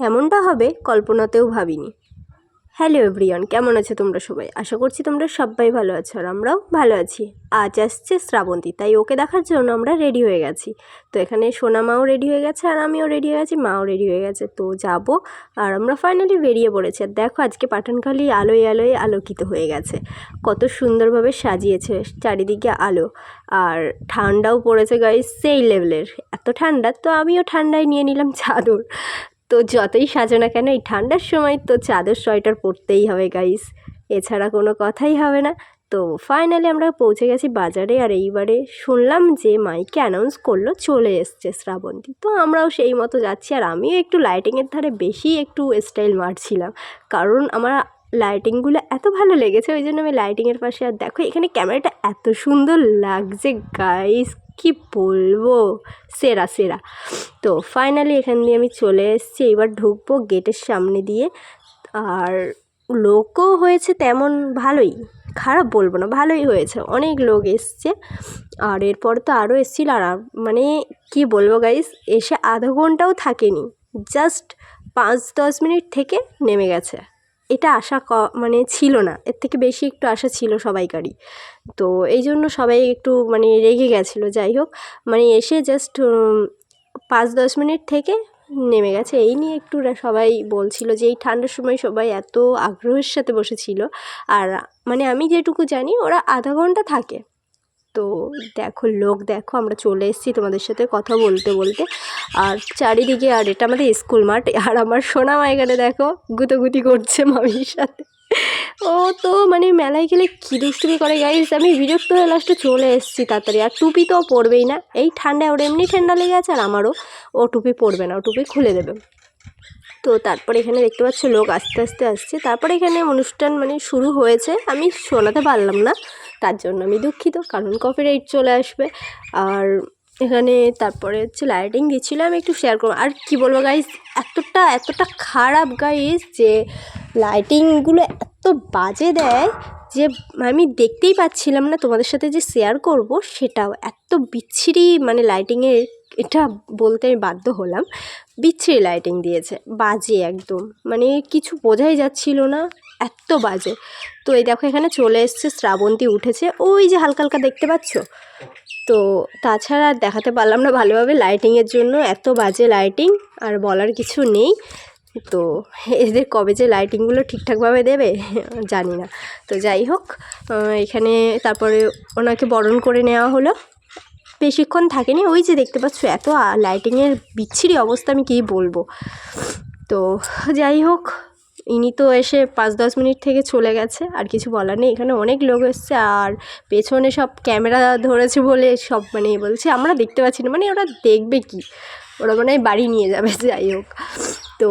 এমনটা হবে কল্পনাতেও ভাবিনি। হ্যালো এভরিওয়ান কেমন আছো তোমরা সবাই? আশা করছি তোমরা সবাই ভালো আছো আর আমরাও ভালো আছি। আজ আসছে শ্রাবন্তী, তাই ওকে দেখার জন্য আমরা রেডি হয়ে গেছি। তো এখানে সোনা মাও রেডি হয়ে গেছে আর আমিও রেডি হয়ে গেছি, মাও রেডি হয়ে গেছে। তো যাব আর আমরা ফাইনালি বেরিয়ে পড়েছি। আর দেখো আজকে পাঠানখালি আলোয় আলোয় আলোকিত হয়ে গেছে। কত সুন্দরভাবে সাজিয়েছে চারিদিকে আলো। আর ঠান্ডাও পড়েছে গাইস সেই লেভেলের এত ঠান্ডা, তো আমিও ঠান্ডায় নিয়ে নিলাম চাদর। তো যতই সাজো না কেন, এই ঠান্ডার সময় তো চাদর, সোয়েটার পরতেই হবে গাইস এছাড়া কোনো কথাই হবে না। তো ফাইনালি আমরা পৌঁছে গেছি বাজারে আর এইবারে শুনলাম যে মাইকে অ্যানাউন্স করল, চলে এসছে শ্রাবন্তী। তো আমরাও সেই মতো যাচ্ছি আর আমিও একটু লাইটিংয়ের ধারে বেশি একটু স্টাইল মারছিলাম। কারণ আমার লাইটিংগুলো এত ভালো লেগেছে, ওই জন্য আমি লাইটিংয়ের পাশে আর দেখো, এখানে ক্যামেরাটা এত সুন্দর লাগছে গাইস কি বলব? সেরা সেরা। তো ফাইনালি এখান দিয়ে আমি চলে এসেছি। এবার ঢুকবো গেটের সামনে দিয়ে। আর লোকও হয়েছে তেমন ভালোই। খারাপ বলব না, ভালোই হয়েছে। অনেক লোক এসছে। আর এরপর তো আরও এসেছিল। আর মানে কি বলব গাইস এসে আধা ঘন্টাও থাকেনি। জাস্ট পাঁচ দশ মিনিট থেকে নেমে গেছে। এটা আশা ক মানে ছিল না। এর থেকে বেশি একটু আশা ছিল সবাইকারই। তো এই জন্য সবাই একটু মানে রেগে গেছিল, যাই হোক। মানে এসে জাস্ট পাঁচ দশ মিনিট থেকে নেমে গেছে। এই নিয়ে একটু সবাই বলছিল যে, এই ঠান্ডার সময় সবাই এত আগ্রহের সাথে বসেছিল। আর মানে আমি যেটুকু জানি, ওরা আধা ঘণ্টা থাকে। তো দেখো, লোক দেখো, আমরা চলে এসেছি তোমাদের সাথে কথা বলতে বলতে। আর চারিদিকে, আর এটা আমাদের স্কুল মাঠ, আর আমার সোনামা এখানে দেখো, গুতোগুতি করছে মামির সাথে। ও তো মানে মেলায় গেলে কী দুষ্টুমি করে গাইস আমি বিরক্ত হয়ে লাস্টে চলে এসেছি তাড়াতাড়ি। আর টুপি তো পরবেই না। এই ঠান্ডায়, ওর এমনি ঠান্ডা লেগে আছে, আর আমারও। ও টুপি পরবে না, ও টুপি খুলে দেবে। তো তারপরে এখানে দেখতে পাচ্ছ লোক আস্তে আস্তে আসছে। তারপরে এখানে অনুষ্ঠান মানে শুরু হয়েছে। আমি শোনাতে পারলাম না, তার জন্য আমি দুঃখিত, কারণ কফি রাইট চলে আসবে। আর এখানে তারপরে হচ্ছে লাইটিং দিচ্ছিল, আমি একটু শেয়ার করব। আর কি বলব গাইজ এতটা এতটা খারাপ গাইজ যে লাইটিংগুলো এত বাজে দেয় যে আমি দেখতেই পাচ্ছিলাম না তোমাদের সাথে যে শেয়ার করব সেটাও। এত বিচ্ছিরি মানে লাইটিংয়ের এটা বলতে আমি বাধ্য হলাম। বিচ্ছিরি লাইটিং দিয়েছে, বাজে একদম। মানে কিছু বোঝাই যাচ্ছিল না, এত বাজে। তো এই দেখো এখানে চলে এসছে, শ্রাবন্তী উঠেছে। ওই যে হালকা হালকা দেখতে পাচ্ছ? তো তাছাড়া আর দেখাতে পারলাম না ভালোভাবে লাইটিংয়ের জন্য। এত বাজে লাইটিং আর বলার কিছু নেই। তো এদের কবে যে লাইটিংগুলো ঠিকঠাকভাবে দেবে, জানি না। তো যাই হোক এখানে তারপরে ওনাকে বরণ করে নেওয়া হলো। বেশিক্ষণ থাকেনি, ওই যে দেখতে পাচ্ছ, এত লাইটিংয়ের বিচ্ছিরি অবস্থা, আমি কী বলব? তো যাই হোক, ইনি তো এসে পাঁচ দশ মিনিট থেকে চলে গেছে, আর কিছু বলার নেই। এখানে অনেক লোক এসছে, আর পেছনে সব ক্যামেরা ধরেছে বলে সব মানে বলছে, আমরা দেখতে পাচ্ছি না। মানে ওরা দেখবে কি? ওরা মানে বাড়ি নিয়ে যাবে, যাই হোক। তো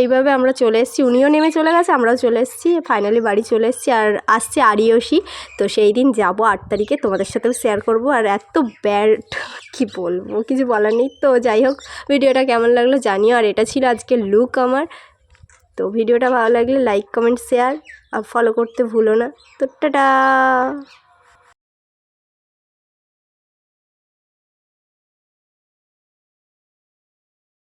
এইভাবে আমরা চলে এসেছি। উনিও নেমে চলে গেছে, আমরাও চলে এসেছি। ফাইনালি বাড়ি চলে এসেছি আর আসছে আরিয়সী। তো সেই দিন যাব আট তারিখে, তোমাদের সাথেও শেয়ার করব। আর এত ব্যাড কি বলব, কিছু বলার নেই। তো যাই হোক, ভিডিওটা কেমন লাগল জানিও। আর এটা ছিল আজকে লুক আমার। তো ভিডিওটা ভালো লাগলে লাইক কমেন্ট শেয়ার আর ফলো করতে ভুলো না। তো টাটা!